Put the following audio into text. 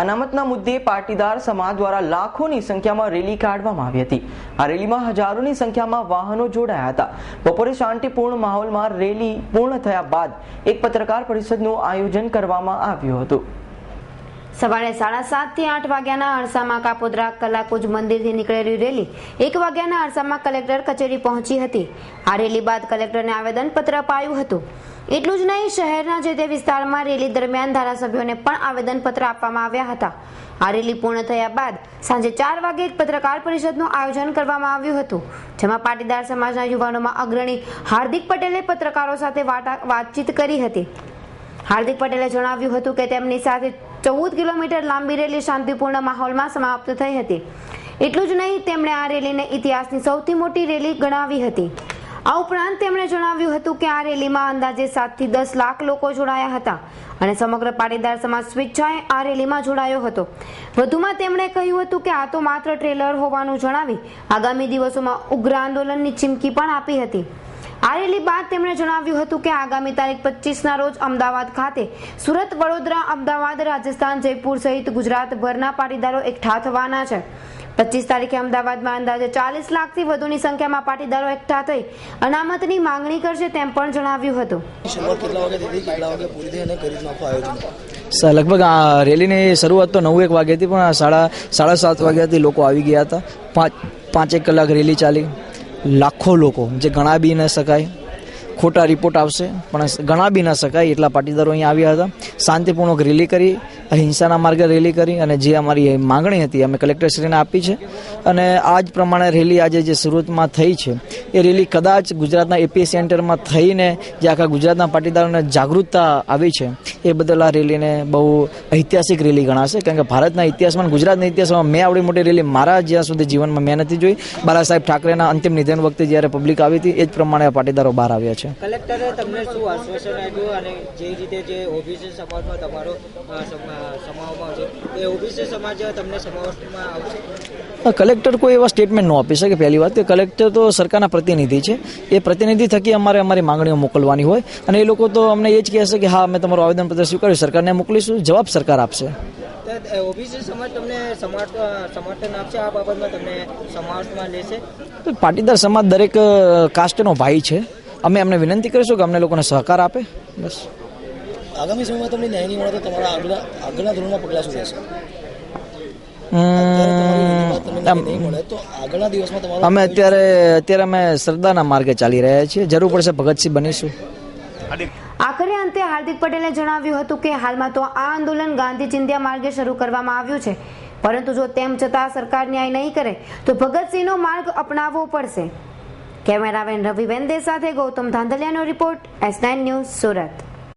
અનામતના મુદ્દે પાટીદાર સમાજ દ્વારા લાખોની સંખ્યામાં રેલી કાઢવામાં આવી હતી. આ રેલીમાં હજારોની સંખ્યામાં વાહનો જોડાયા હતા. બપોરે શાંતિપૂર્ણ માહોલમાં રેલી પૂર્ણ થયા બાદ એક પત્રકાર પરિષદનું આયોજન કરવામાં આવ્યું હતું. સવારે સાડા સાતથી આઠ વાગ્યાના અરસામાં કાપોદ્રા કલાકુંજ મંદિરથી નીકળેલી રેલી એક વાગ્યાના અરસામાં કલેક્ટર કચેરી પહોંચી હતી. આ રેલી બાદ કલેક્ટરને આવેદનપત્ર અપાયું હતું. એટલું જ નહીં, શહેરના જે તે વિસ્તારમાં રેલી દરમિયાન ધારાસભ્યોને પણ આવેદનપત્ર આપવામાં આવ્યા હતા. આ રેલી પૂર્ણ થયા બાદ સાંજે ચાર વાગે એક પત્રકાર પરિષદનું આયોજન કરવામાં આવ્યું હતું. જેમાં પાટીદાર સમાજના યુવાનોમાં અગ્રણી હાર્દિક પટેલે પત્રકારો સાથે વાતચીત કરી હતી. હાર્દિક પટેલે જણાવ્યું હતું કે તેમની સાથે ચૌદ કિલોમીટર લાંબી રેલી શાંતિપૂર્ણ માહોલમાં સમાપ્ત થઈ હતી. એટલું જ નહીં, તેમણે આ રેલીને ઇતિહાસની સૌથી મોટી રેલી ગણાવી હતી. આ ઉપરાંત તેમણે જણાવ્યું હતું કે આ રેલીમાં અંદાજે સાતથી દસ લાખ લોકો જોડાયા હતા અને સમગ્ર પાટીદાર સમાજ સ્વેચ્છાએ આ રેલીમાં જોડાયો હતો. વધુમાં તેમણે કહ્યું હતું કે આ તો માત્ર ટ્રેલર હોવાનું જણાવી આગામી દિવસોમાં ઉગ્ર આંદોલનની ચીમકી પણ આપી હતી. આ રેલી બાદ તેમણે જણાવ્યું હતું કે આગામી તારીખ પચીસના રોજ અમદાવાદ ખાતે સુરત વડોદરા અમદાવાદ રાજસ્થાન જયપુર સહિત ગુજરાતભરના પાટીદારો એકઠા થવાના છે. પચીસ તારીખે અમદાવાદમાં અંદાજે ચાલીસ લાખથી વધુની સંખ્યામાં પાટીદારો એકઠા થઈ અનામતની માંગણી કરશે તેમ પણ જણાવ્યું હતું. લગભગ આ રેલીની શરૂઆત તો નવ એક વાગ્યાથી પણ સાડા સાડા સાત વાગ્યાથી લોકો આવી ગયા હતા. પાંચ પાંચેક કલાક રેલી ચાલી. લાખો લોકો જે ગણા બી ન શકાય. ખોટા રિપોર્ટ આવશે. પણ ગણા બી ન શકાય એટલા પાટીદારો અહીંયા આવ્યા હતા. શાંતિપૂર્વક રેલી કરી, અહિંસાના માર્ગે રેલી કરી અને જે અમારી માંગણી હતી અમે કલેક્ટરશ્રીને આપી છે. અને આ જ પ્રમાણે રેલી આજે જે સુરતમાં થઈ છે, એ રેલી કદાચ ગુજરાતના એપી સેન્ટરમાં થઈને જે આખા ગુજરાતના પાટીદારોને જાગૃતતા આવી છે, એ બદલ આ રેલીને બહુ ઐતિહાસિક રેલી ગણાશે. કારણ કે ભારતના ઇતિહાસમાં ગુજરાતના ઇતિહાસમાં મેં આવડી મોટી રેલી મારા જ્યાં સુધી જીવનમાં મેં નથી જોઈ. બાલા સાહેબ ઠાકરેના અંતિમ નિધન વખતે જ્યારે પબ્લિક આવી હતી, એ જ પ્રમાણે પાટીદારો બહાર આવ્યા છે. કલેક્ટરે તમને શું આશ્વાસન આપ્યું અને જે રીતે જે ઓબીસી સમાજમાં તમારો સમાવવામાં આવશે એ ઓબીસી સમાજ તમને સમાવવામાં આવશે? કલેક્ટર કોઈ એવા સ્ટેટમેન્ટ ન આપી શકે પહેલી વાત કે કલેક્ટર તો સરકારના પ્રતિનિધિ છે. એ પ્રતિનિધિ થકી અમારે અમારી માંગણીઓ મોકલવાની હોય અને એ લોકો તો અમને એ જ કહેશે કે હા અમે તમારું આવેદનપત્ર સ્વીકાર્યું સરકારને મોકલીશું જવાબ સરકાર આપશે. ઓબીસી સમાજ તમને સમર્થ સમર્થન આપશે આ બાબતમાં તમને સમાવેશમાં લેશે? પાટીદાર સમાજ દરેક કાસ્ટનો ભાઈ છે. અમે એમને વિનંતી કરીશું કે અમને લોકોને સહકાર આપે બસ. આગામી સમયમાં તમને ન્યાય નહીં મળે તો તમારા આગળના આગળના ધોરણમાં પગલાં શું રહેશે? અમે અત્યારે અત્યારે અમે શ્રદ્ધાના માર્ગે ચાલી રહ્યા છીએ. જરૂર પડશે ભગતસિંહ બનીશું. આખરે અંતે હાર્દિક પટેલે જણાવ્યું હતું કે હાલમાં તો આ આંદોલન ગાંધી ચિંધ્યા માર્ગે શરૂ કરવામાં આવ્યું છે. પરંતુ જો તેમ છતાં સરકાર ન્યાય નહીં કરે તો ભગતસિંહનો માર્ગ અપનાવવો પડશે. કેમેરામેન રવિ વેંદે સાથે Gautam ધાંધલિયાનો report S nine news Surat.